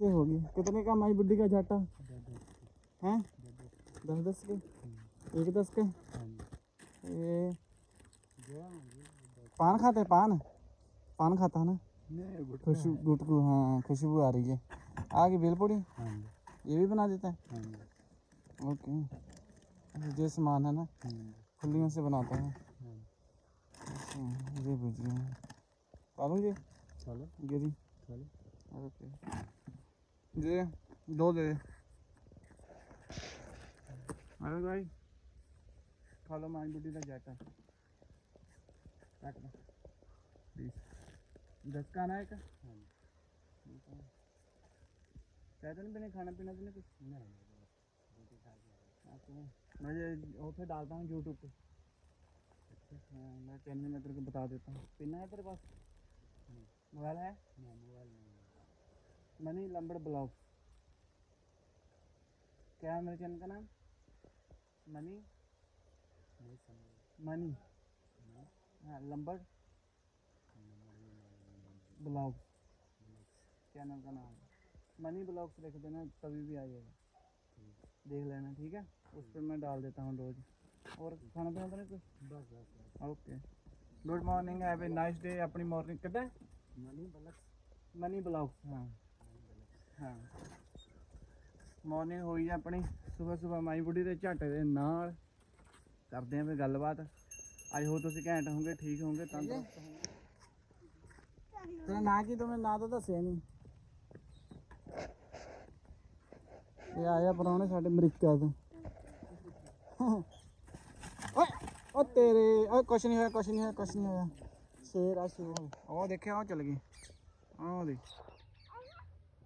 ये होगी। कितने का माई बुड्ढी का झाटा? हैं? दस दस के? एक दस के? ये पान खाते पान? पान खाता है ना? खुशबू गुटकू हाँ खुशबू आ रही है। आगे बेलपुड़ी ये भी बना देता है? ओके। जो सामान है ना फुल्लियों से बनाता है। अच्छा, ये भुजिया। पालू जी? चलो। गिरी चलो। ओके। दे दो दे। अरे भाई खा लो माई बुड्ढी का जाटा काट प्लीज़ दस का आना है क्या चाय तो नहीं खाना पीना तो नहीं कुछ? हाँ, तो मैं ये फिर डालता हूँ यूट्यूब पे। हाँ मैं चैनल में तेरे को बता देता हूँ। पिन है तेरे पास? मोबाइल है? मनी लंबड़ ब्लॉक क्या है मेरे चैनल का नाम? मनी? मनी हाँ लंबड़ ब्लॉग। चैनल का नाम? मनी ब्लॉग से लिख देना तभी भी आ जाएगा देख लेना ठीक है? उस पर मैं डाल देता हूँ रोज। और खाना पीना तो कुछ? बस बस okay. Good morning have a nice day अपनी मॉर्निंग कद मनी ब्लॉग्स। मनी ब्लॉग्स हाँ। ਹਾਂ। ਮਾਰਨਿੰਗ ਹੋਈ ਆਪਣੀ ਸਵੇਰ ਸਵੇਰ ਮਾਈ ਬੁੱਢੀ ਦੇ ਝੱਟ ਦੇ ਨਾਲ। ਕਰਦੇ ਆਂ ਫਿਰ ਗੱਲਬਾਤ। ਆਈ ਹੋ ਤੁਸੀਂ ਘੈਂਟ ਹੋਗੇ ਠੀਕ ਹੋਗੇ ਤੰਦਰੁਸਤ ਹੋਗੇ ਤੇਰਾ ਨਾਂ ਕੀ ਤੁਮਨੇ ਨਾਂ ਤਾਂ ਦੱਸਿਆ ਨਹੀਂ ਇਹ ਆਇਆ ਪਰੌਣੇ ਸਾਡੇ ਅਮਰੀਕਾ ਤੋਂ। ਓਏ ਓ ਤੇਰੇ ਓਏ ਕੁਛ ਨਹੀਂ ਹੋਇਆ ਕੁਛ ਨਹੀਂ ਹੋਇਆ ਕੁਛ ਨਹੀਂ ਹੋਇਆ। ਸ਼ੇਰ ਆ ਸ਼ੇਰ ਉਹ ਦੇਖਿਆ ਉਹ ਚਲ ਗਈ। ਆਹ ਦੇ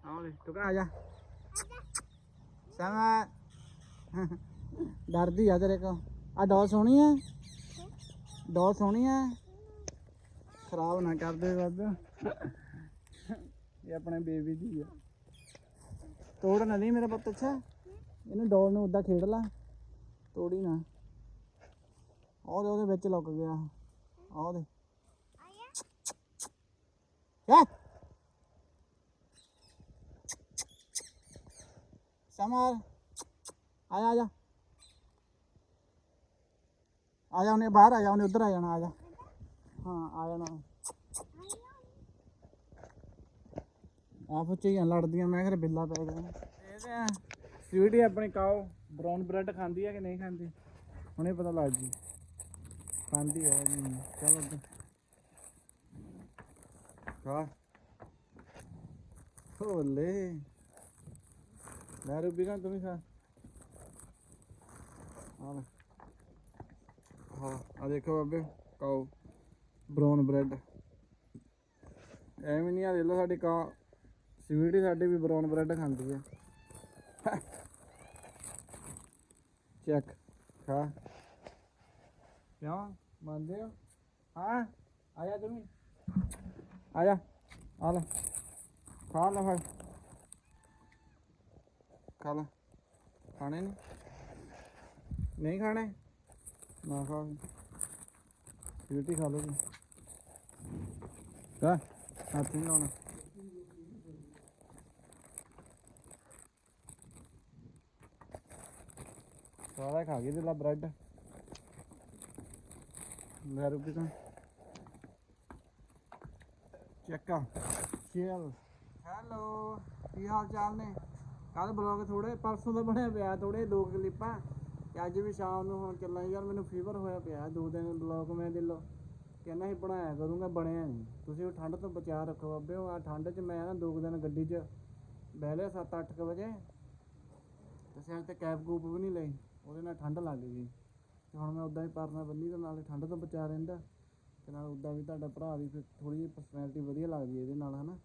ਆਹ ਦੇ ਤੂੰ ਕਾ ਡਰਦੀ ਆ ਤੇਰੇ ਕੋ ਆ ਡੌਲ ਸੋਹਣੀ ਆ ਡੌਲ ਸੋਹਣੀ ਆ ਖਰਾਬ ਨਾ ਕਰ ਦੇ ਵੱਧ ਇਹ ਆਪਣੇ ਬੇਬੀ ਦੀ ਆ ਤੋੜ ਨਾ ਲਈ ਮੇਰਾ ਪੁੱਤ ਅੱਛਾ ਇਹਨੂੰ ਡੌਲ ਨੂੰ ਉਦਾਂ ਖੇਡ ਲਾ ਤੋੜੀ ਨਾ ਉਹਦੇ ਉਹਦੇ ਵਿੱਚ ਲੁੱਕ ਗਿਆ ਆਹ ਉਹਦੇ Yeah. समर आजा आजा आ जा उन्हें बाहर आ जा उन्हें उधर आ जाना आ जा हाँ आ जाना ਆਪ ਚ ਲੜਦੀਆਂ ਮੈਂ ਕਿਹਾ ਬਿੱਲਾ ਪੈ ਗਿਆ ਇਹਦੇ ਆ ਸਵੀਟੀ ਆਪਣੀ ਕਾਓ ਬ੍ਰਾਊਨ ਬ੍ਰੈਡ ਖਾਂਦੀ ਹੈ ਕਿ ਨਹੀਂ ਖਾਂਦੀ ਹੁਣੇ ਪਤਾ ਲੱਗ ਜੀ ਖਾਂਦੀ ਹੈ ਨਹੀਂ ਚਲੋ ਉੱਧਰ। ਖਾ ਹੋਲੇ ਲੈ ਰੂਬੀ ਕਾ ਤੁਮੀ ਖਾ। ਆ ਹਾਂ ਆ ਦੇਖੋ ਬਾਬੇ ਕਾਓ ਬ੍ਰਾਊਨ ਬ੍ਰੈਡ। ਐਵੇਂ ਨਹੀਂ ਆ, ਦੇਖ ਲਓ ਸਾਡੀ ਕਾ ਸਵੀਟੀ ਸਾਡੀ ਵੀ ਬ੍ਰਾਊਨ ਬ੍ਰੈਡ ਖਾਂਦੀ ਹੈ ਚੈੱਕ, ਖਾ। ਕਿਉਂ ਮੰਨਦੇ ਹੋ? ਹਾਂ? ਆ ਤੁਮੀ ਆ ਆ ਲੈ ਖਾ ਲੈ ਫਿਰ। ਖਾ ਲੈ। ਖਾਣੇ ਨਹੀਂ ਨਹੀਂ ਖਾਣੇ? ਨਾ ਖਾ। ਰੋਟੀ ਖਾ ਲਓ ਜੀ। ਕਾ ਹੱਥ ਨਹੀਂ ਲਾਉਣਾ। ਸਾਰਾ ਖਾ ਗਈ ਤੇ ਲਾ ਬ੍ਰੈਡ। ਲੈ ਰੁਪਏ ਤਾਂ। ਚੱਕਾ। ਚਲ। ਹੈਲੋ, ਕੀ ਹਾਲ ਚਾਲ ਨੇ? ਕੱਲ ਬਲੌਗ ਥੋੜੇ ਪਰਸੋਂ ਦਾ ਬਣਿਆ ਪਿਆ ਥੋੜੇ ਦੋ ਕੁ ਕਲਿੱਪਾਂ ਤੇ ਅੱਜ ਵੀ ਸ਼ਾਮ ਨੂੰ ਹੁਣ ਚੱਲਾਂ ਯਾਰ ਮੈਨੂੰ ਫੀਵਰ ਹੋਇਆ ਪਿਆ, ਦੋ ਦਿਨ ਬਲੌਗ ਮੈਂ ਦਿਲੋਂ ਕਹਿੰਦਾ ਸੀ ਬਣਾਇਆ ਕਰੂੰਗਾ, ਬਣਿਆ ਨਹੀਂ ਤੁਸੀਂ ਉਹ ਠੰਡ ਤੋਂ ਬਚਾ ਰੱਖੋ ਬਾਬੇ, ਉਹ ਆ ਠੰਡ 'ਚ ਮੈਂ ਨਾ ਦੋ ਕੁ ਦਿਨ ਗੱਡੀ 'ਚ ਬਹਿ ਲਿਆ 7-8 ਵਜੇ। ਤੇ ਸਿਰ ਤੇ ਕੈਪ ਕੂਪ ਵੀ ਨਹੀਂ ਲਈ, ਉਹਦੇ ਨਾਲ ਠੰਡ ਲੱਗ ਗਈ। ਤੇ ਹੁਣ ਮੈਂ ਉਦਾਂ ਹੀ ਪਰਨਾ ਬੰਨੀ ਤੇ ਨਾਲੇ ਠੰਡ ਤੋਂ ਬਚਾ ਰਹਿੰਦਾ। ਤੇ ਨਾਲ ਉਦਾਂ ਵੀ ਤੁਹਾਡਾ ਭਰਾ ਵੀ ਫਿਰ ਥੋੜੀ ਜਿਹੀ ਪਰਸਨੈਲਿਟੀ ਵਧੀਆ ਲੱਗਦੀ ਇਹਦੇ ਨਾਲ, ਹਨਾ।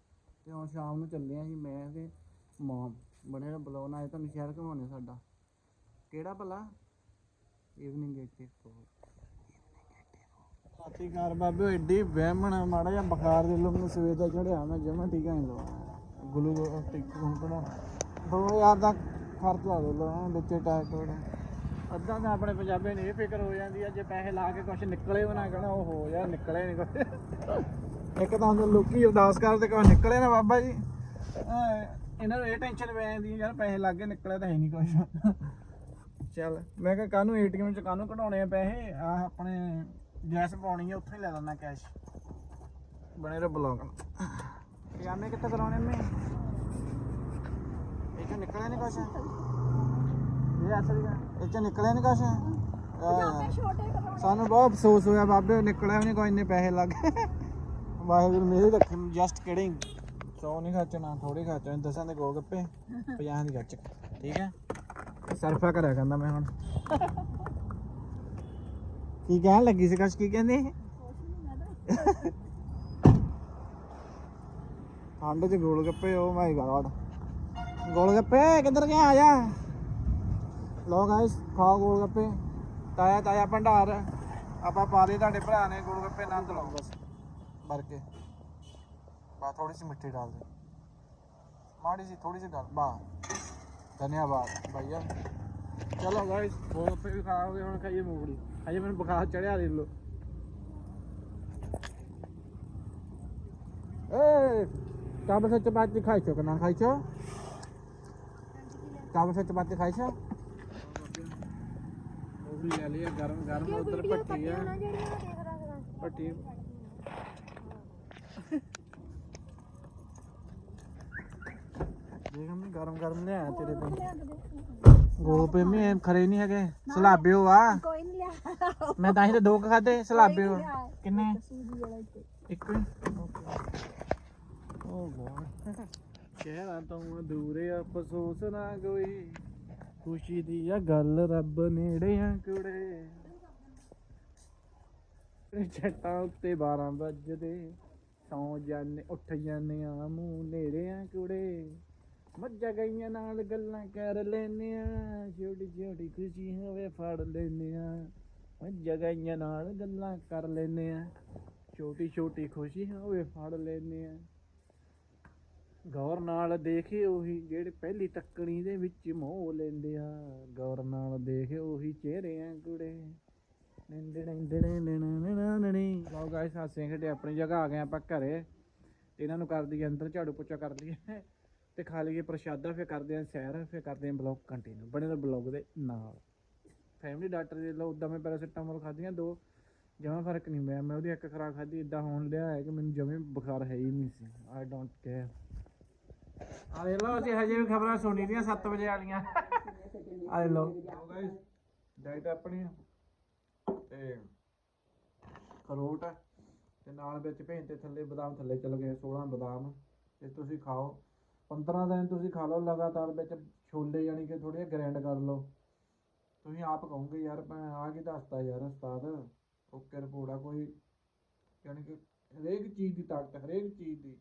ਤੇ ਹੁਣ ਸ਼ਾਮ ਨੂੰ ਚੱਲੇ ਆਂ ਅਸੀਂ ਮੈਂ ਤੇ ਮਮ ਬਣੇ ਬਲੌਨ ਆਏ ਤੁਹਾਨੂੰ ਸ਼ਹਿਰ ਘਮਾਉਣੇ ਸਾਡਾ। ਕਿਹੜਾ ਭਲਾ? ਈਵਨਿੰਗ ਐਕਟਿਵ ਸਾਤੀ ਘਰ ਬਾਬੇ ਐਡੀ ਵਹਿਮਣ, ਮਾੜਾ ਜਿਹਾ ਬੁਖਾਰ ਦੇ ਲੋ, ਮੈਨੂੰ ਸਵੇਰ ਦਾ ਚੜਿਆ ਮੈਂ ਜਮਾ ਟੀਕਾ ਨਹੀਂ ਲਵਾਇਆ ਗਲੂ ਟਿਕ ਕੰਪਨਾ ਦੋ ਹਜ਼ਾਰ ਦਾ ਖਰਚਾ ਦੇ ਲੋ ਐਂ ਵਿੱਚੇ ਟੈਕ ਅੱਧਾ ਤਾਂ ਆਪਣੇ ਪੰਜਾਬੀ ਨੂੰ ਇਹ ਫਿਕਰ ਹੋ ਜਾਂਦੀ ਆ, ਜੇ ਪੈਸੇ ਲਾ ਕੇ ਕੁਝ ਨਿਕਲੇ ਵੀ ਨਾ ਕਹਣਾ ਉਹ ਹੋ ਯਾਰ, ਨਿਕਲੇ ਨਹੀਂ ਕੁਝ ਇੱਕ ਤਾਂ ਲੋਕੀ ਅਰਦਾਸ ਕਰਦੇ ਕਿ ਨਿਕਲੇ ਨਾ ਬਾਬਾ ਜੀ। ਇਹਨਾਂ ਨੂੰ ਇਹ ਟੈਨਸ਼ਨ ਪੈ ਜਾਂਦੀ ਯਾਰ ਪੈਸੇ ਲੱਗ ਗਏ ਨਿਕਲਿਆ ਤਾਂ ਹੈ ਨਹੀਂ ਕੁਝ ਚੱਲ ਮੈਂ ਕਿਹਾ ਕਾਹਨੂੰ ਏਟੀਐਮ ਚ ਕਾਹਨੂੰ ਕਢਾਉਣੇ ਆ ਪੈਸੇ ਆ ਆਪਣੇ ਗੈਸ ਪਾਉਣੀ ਆ ਉੱਥੇ ਹੀ ਲੈ ਲੈਣਾ ਕੈਸ਼ ਬਣੇ ਰੋ ਬਲੌਗ ਪਜਾਮੇ ਕਿੱਥੇ ਕਰਾਉਣੇ ਮੈਂ ਇਹ ਚੋਂ ਨਿਕਲਿਆ ਨਹੀਂ ਕੁਛ? ਇਹ ਅਸਲੀ ਇਹ ਚੋਂ ਨਿਕਲਿਆ ਨਹੀਂ ਕਰਾਉਣੇ ਸਾਨੂੰ ਬਹੁਤ ਅਫਸੋਸ ਹੋਇਆ ਬਾਬੇ ਨਿਕਲਿਆ ਵੀ ਨਹੀਂ ਕੋਈ ਇੰਨੇ ਪੈਸੇ ਲੱਗ ਵਾਹਿਗੁਰੂ ਮੇਰੇ ਰੱਖੀ ਜਸਟ ਕਿਡਿੰਗ ਸੌ ਨਹੀਂ ਖਰਚਣਾ ਥੋੜੀ ਖਰਚਣਾ ਦਸਾਂ ਦੇ ਗੋਲ ਗੱਪੇ? 50 ਦੀ ਖਰਚ ਠੀਕ ਹੈ? ਸਰਫਾ ਕਰਿਆ ਕਰਦਾ ਮੈਂ ਹੁਣ। ਕੀ ਕਹਿਣ ਲੱਗੀ ਸੀ ਕੁਛ, ਕੀ ਕਹਿੰਦੇ? ਠੰਡ ਚ ਗੋਲ ਗੱਪੇ ਓ ਮਾਈ ਗॉड ਗੋਲ ਗੱਪੇ, ਕਿੱਧਰ ਗਿਆ ਆ ਜਾ? ਲੋ ਗਾਇਸ ਖਾਓ ਗੋਲ ਗੱਪੇ। ਤਾਇਆ ਤਾਇਆ ਭੰਡਾਰ। ਆਪਾਂ ਪਾ ਦੇ ਤੁਹਾਡੇ ਭਰਾ ਨੇ ਗੋਲ ਗੱਪੇ, ਆਨੰਦ ਲਓ ਬਸ। ਭਰ ਕੇ। बस थोड़ी सी मिट्टी डाल दें माड़ी सी थोड़ी सी डाल बस धन्यवाद भैया चलो भाई वो पे भी खा हो गया हूँ खाइए मूंगफली खाइए मैंने बुखार चढ़िया ले लो ए चावल से चपाती खाई छो कि ना खाई छो चावल से चपाती खाई छो मूंगफली ले लिए गरम गरम उधर पट्टी है पट्टी ਗਰਮ ਗਰਮ ਲਿਆ ਤੇਰੇ ਤੋਂ। ਗੋਪੇ ਮੇ ਖਰੇ ਨਹੀਂ ਹੈਗੇ ਸਲਾਬਿਓ ਆ। ਕੋਈ ਨਹੀਂ ਲਿਆ। ਮੈਂ ਤਾਂ ਹੀ ਤੇ ਦੋ ਖਾਦੇ ਸਲਾਬਿਓ। ਕਿੰਨੇ? ਇੱਕ ਹੀ ਓ ਗੋਡ। ਸ਼ਹਿਰਾਂ ਤੋਂ ਦੂਰੇ ਅਫਸੋਸ ਨਾ ਕੋਈ। ਖੁਸ਼ੀ ਦੀ ਆ ਗੱਲ ਰੱਬ ਨੇੜੇ ਆ ਕੁੜੇ। ਛੱਟਾਂ ਉੱਤੇ 12 ਵੱਜਦੇ। ਸੌ ਜਾਣੇ ਉੱਠ ਜਾਣੇ ਆ ਮੂੰਹ ਨੇੜੇ ਆ ਕੁੜੇ। ਮੱਝਾਂ ਗਈਆਂ ਨਾਲ ਗੱਲਾਂ ਕਰ ਲੈਨੇ ਆ। ਛੋਟੀ ਛੋਟੀ ਖੁਸ਼ੀ ਹੋਵੇ ਫੜ ਲੈਨੇ ਆ। ਮੱਝਾਂ ਗਈਆਂ ਨਾਲ ਗੱਲਾਂ ਕਰ ਲੈਨੇ ਆ। ਛੋਟੀ ਛੋਟੀ ਖੁਸ਼ੀ ਹੋਵੇ ਫੜ ਲੈਨੇ ਆ। ਗੌਰ ਨਾਲ ਦੇਖੇ ਉਹੀ ਜਿਹੜੇ ਪਹਿਲੀ ਤੱਕਣੀ ਦੇ ਵਿੱਚ ਮੋਹ ਲੈਂਦੇ ਆ। ਗੌਰ ਨਾਲ ਦੇਖੇ ਉਹੀ ਚਿਹਰੇ ਆ ਕੁੜੇ ਲਓ ਗਾਇਸ ਹਾਸੇ ਖੇਡੇ ਆਪਣੀ ਜਗ੍ਹਾ ਆ ਗਏ ਆਪਾਂ ਘਰੇ। ਤੇ ਇਹਨਾਂ ਨੂੰ ਕਰ ਦਈਏ ਅੰਦਰ ਝਾੜੂ ਪੋਚਾ ਕਰ ਲਈਏ ਤੇ ਖਾ ਲਈਏ ਪ੍ਰਸ਼ਾਦਾ, ਫਿਰ ਕਰਦੇ ਆ ਸੈਰ, ਫਿਰ ਕਰਦੇ ਆ ਬਲੌਗ ਕੰਟੀਨਿਊ ਬਣੇ ਰਹੋ ਬਲੌਗ ਦੇ ਨਾਲ। ਫੈਮਿਲੀ ਡਾਕਟਰ ਦੇ ਲੋ ਉਦਾਂ ਮੈਂ ਪੈਰਾਸੀਟਾਮੋਲ ਖਾਧੀਆਂ ਦੋ, ਜਮਾਂ ਫ਼ਰਕ ਨਹੀਂ ਪਿਆ। ਮੈਂ ਉਹਦੀ ਇੱਕ ਖੁਰਾਕ ਖਾਧੀ ਇਦਾਂ ਹੋਣ ਲਿਆ ਹੈ ਕਿ ਮੈਨੂੰ ਜਮੇ ਬੁਖਾਰ ਹੈ ਹੀ ਨਹੀਂ ਸੀ। ਆਈ ਡੋਂਟ ਕੇਅਰ ਆ ਲੈ ਲਓ, ਅਸੀਂ ਹਜੇ ਵੀ ਖਬਰਾਂ ਸੁਣੀ ਦੀਆਂ 7 ਵਜੇ ਵਾਲੀਆਂ। ਆ ਲੈ ਲਓ। ਗਾਇਸ ਡਾਈਟ ਆਪਣੀ ਤੇ ਖਰੋਟ ਤੇ ਨਾਲ ਵਿੱਚ ਭੇਜ ਤੇ ਥੱਲੇ ਬਦਾਮ ਥੱਲੇ ਚਲ ਗਏ 16 ਬਦਾਮ। ਤੇ ਤੁਸੀਂ ਖਾਓ। 15 ਦਿਨ ਤੁਸੀਂ ਖਾ ਲਓ, ਲਗਾਤਾਰ ਵਿੱਚ ਛੋਲੇ ਯਾਨੀ ਕਿ ਥੋੜ੍ਹੇ ਜਿਹੇ ਗ੍ਰਾਈਂਡ ਕਰ ਲਓ। ਤੁਸੀਂ ਆਪ ਕਹੋਗੇ, ਯਾਰ ਮੈਂ ਆ ਕੀ ਦੱਸਤਾ ਯਾਰ ਉਸਤਾਦ ਓਕੇ ਰਿਪੋਰਟ ਆ ਕੋਈ ਯਾਨੀ ਕਿ ਹਰੇਕ ਚੀਜ਼ ਦੀ ਤਾਕਤ, ਹਰੇਕ ਚੀਜ਼ ਦੀ।